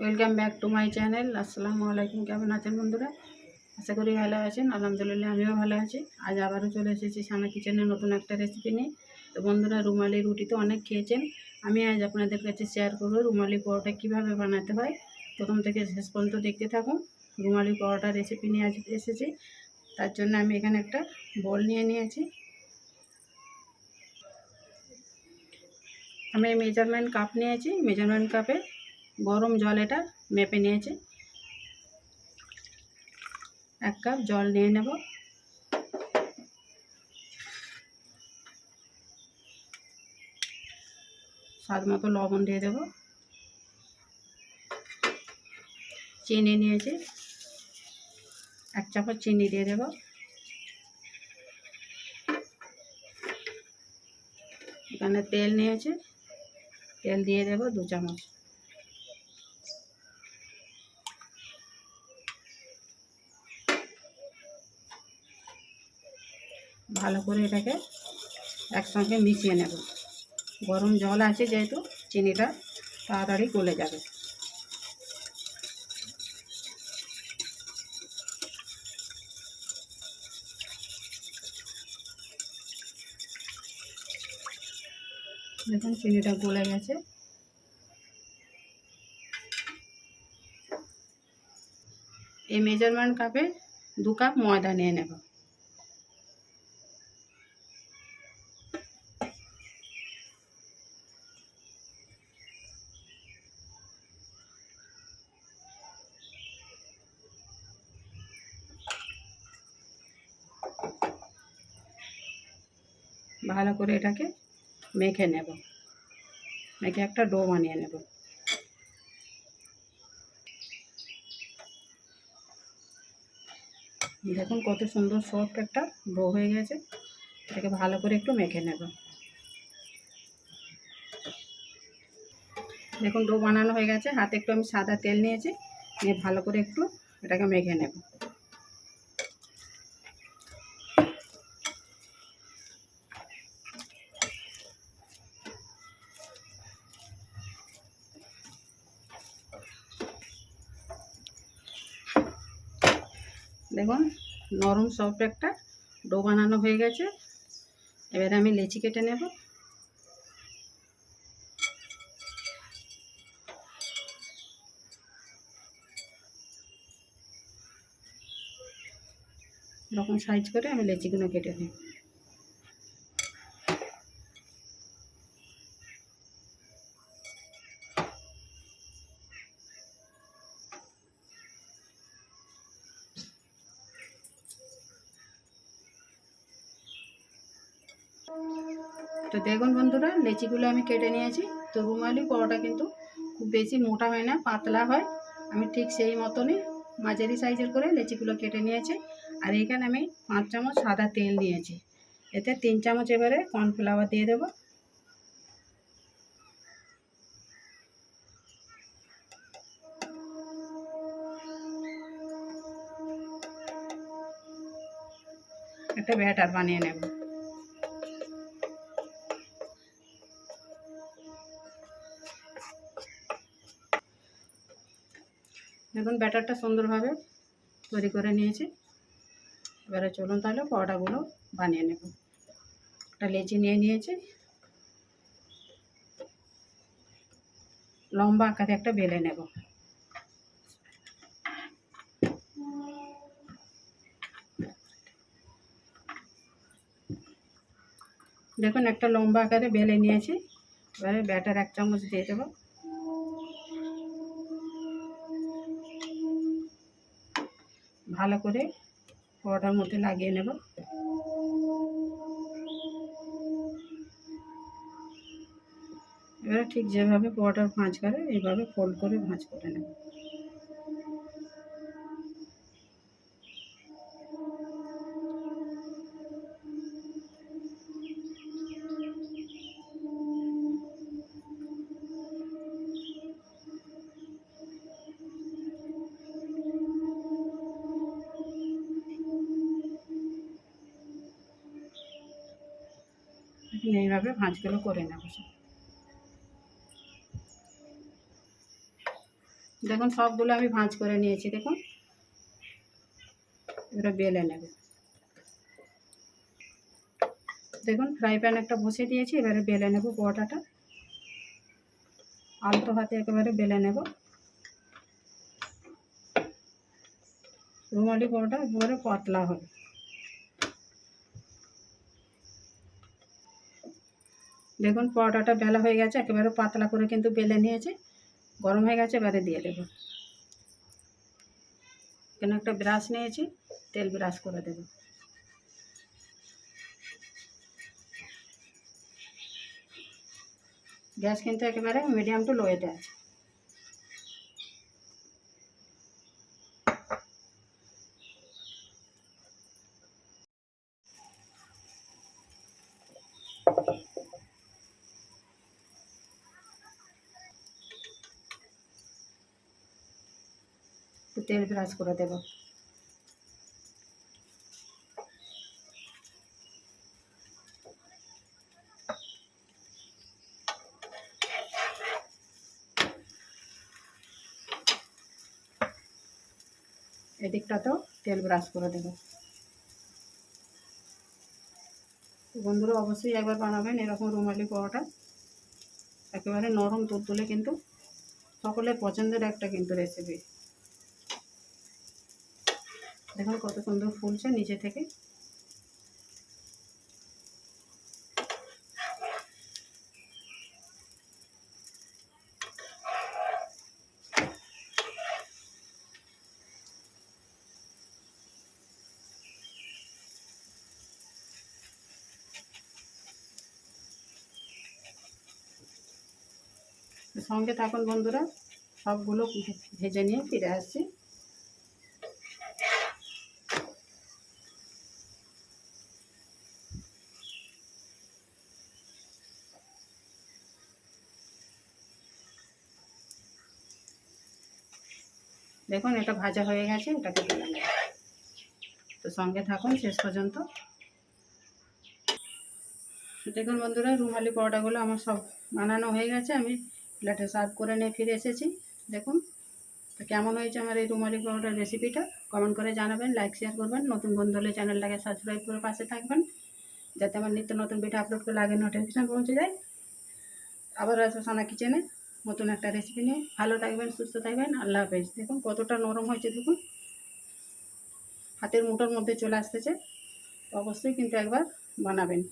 Welcome back to my channel, আসসালামু আলাইকুম, কেমন আছেন বন্ধুরা? আশা করি ভালো আছেন, আলহামদুলিল্লাহ আমিও ভালো আছি। আজ আবারও চলে এসেছি সানা কিচেনের নতুন একটা রেসিপি নিয়ে। তো বন্ধুরা, রুমালি রুটি তো অনেক খেয়েছেন। আমি আজ আপনাদের কাছে শেয়ার করব রুমালি পরোটা কীভাবে বানাতে হয়। প্রথম থেকে শেষ পর্যন্ত দেখতে থাকুন, রুমালি পরোটা রেসিপি নিয়ে আজ এসেছি। তার জন্য আমি এখানে একটা বল নিয়ে নিয়েছি। আমি মেজারমেন্ট কাপ নিয়েছি মেজারমেন্ট কাপে গরম জল এটা মেপে নিয়েছি। এক কাপ জল নিয়ে নেব। স্বাদ মতো লবণ দিয়ে দেব। চিনি নিয়েছি। এক চামচ চিনি দিয়ে দেব। এখানে তেল নিয়েছি। তেল দিয়ে দেব দু চামচ। ভালো করে এটাকে একসঙ্গে মিশিয়ে নেব। গরম জল আছে যেহেতু, চিনিটা তাড়াতাড়ি গলে যাবে। দেখুন, চিনিটা গলে গেছে। এই মেজারমেন্ট কাপে দু কাপ ময়দা নিয়ে নেব। ভালো করে এটাকে মেখে নেব। মেখে একটা ডো বানিয়ে নেব। দেখুন কত সুন্দর সফট একটা ডো হয়ে গেছে। এটাকে ভালো করে একটু মেখে নেব। দেখুন ডো বানানো হয়ে গেছে। হাতে একটু আমি সাদা তেল নিয়েছি। নিয়ে ভালো করে একটু এটাকে মেখে নেব। দেখুন, নরম সফট একটা ডো বানানো হয়ে গেছে। এবারে আমি লেচি কেটে নেব। এরকম সাইজ করে আমি লেচিগুলো কেটে নেব। তো দেখুন বন্ধুরা, লেচিগুলো আমি কেটে নিয়েছি। তো রুমালি পরোটা কিন্তু খুব বেশি মোটা হয় না, পাতলা হয়। আমি ঠিক সেই মতনই মাঝারি সাইজের করে লেচিগুলো কেটে নিয়েছি। আর এখানে আমি পাঁচ চামচ সাদা তেল নিয়েছি এতে তিন চামচ এবারে কর্নফ্লাওয়ার দিয়ে দেবো। একটা ব্যাটার বানিয়ে নেব। দেখুন ব্যাটারটা সুন্দরভাবে তৈরি করে নিয়েছি। এবারে চলুন তাহলে পরোটাগুলো বানিয়ে নেব। একটা লেচি নিয়ে নিয়েছি। লম্বা আকারে একটা বেলে নেব। দেখুন একটা লম্বা আকারে বেলে নিয়েছি। এবারে ব্যাটার এক চামচ দিয়ে দেবো। ভালো করে পরোটার মধ্যে লাগিয়ে নেব। এবার ঠিক যেভাবে পরোটার ভাঁজ করে এইভাবে ফোল্ড করে ভাঁজ করে নেব। এইভাবে ভাঁজগুলো করে নেব দেখুন, সবগুলো আমি ভাঁজ করে নিয়েছি, দেখুন। এবারে বেলে নেবে। দেখুন, ফ্রাই প্যান একটা বসিয়ে দিয়েছি, এবারে বেলে নেব পরোটাটা আলতো হাতে একেবারে বেলে নেব। রুমালি পরোটা একেবারে পাতলা হবে। দেখুন পরোটাটা বেলা হয়ে গেছে, একেবারে পাতলা করে কিন্তু বেলে নিয়েছে। গরম হয়ে গেছে, এবারে দিয়ে দেবো। এখানে একটা ব্রাশ নিয়েছি, তেল ব্রাশ করে দেবো। গ্যাস কিন্তু একেবারে মিডিয়াম টু লোয়েতে আছে। একটু তেল ব্রাশ করে দেবো। এদিকটাতেও তেল ব্রাশ করে দেবো। তো বন্ধুরা অবশ্যই একবার বানাবেন, এরকম রুমালি পরোটা। একেবারে নরম, তুলতুলে কিন্তু সকলের পছন্দের একটা কিন্তু রেসিপি দেখুন কত সুন্দর ফুলছে নিচে থেকে। সঙ্গে থাকুন বন্ধুরা সবগুলো ভেজে নিয়ে ফিরে আসছি। দেখুন, এটা ভাজা হয়ে গেছে, এটাকে তুলে তো সঙ্গে থাকুন, শেষ পর্যন্ত। দেখুন বন্ধুরা, রুমালি পরোটাগুলো আমার সব বানানো হয়ে গেছে, আমি প্লেটে সার্ভ করে নিয়ে ফিরে এসেছি। দেখুন, তো কেমন হয়েছে আমার এই রুমালি পরোটার রেসিপিটা? কমেন্ট করে জানাবেন, লাইক, শেয়ার করবেন। নতুন বন্ধু হলে চ্যানেলটাকে সাবস্ক্রাইব করে পাশে থাকবেন, যাতে আমার নিত্য নতুন ভিডিও আপলোড করলে আগে নোটিফিকেশান পৌঁছে যায়। আবার আসব সানা কিচেনে নতুন একটা রেসিপি নিয়ে। ভালো থাকবেন, সুস্থ থাকবেন, আল্লাহ হাফেজ। দেখুন কতটা নরম হয়েছে, দেখুন। হাতের মুঠোর মধ্যে চলে আসতেছে। অবশ্যই কিন্তু একবার বানাবেন।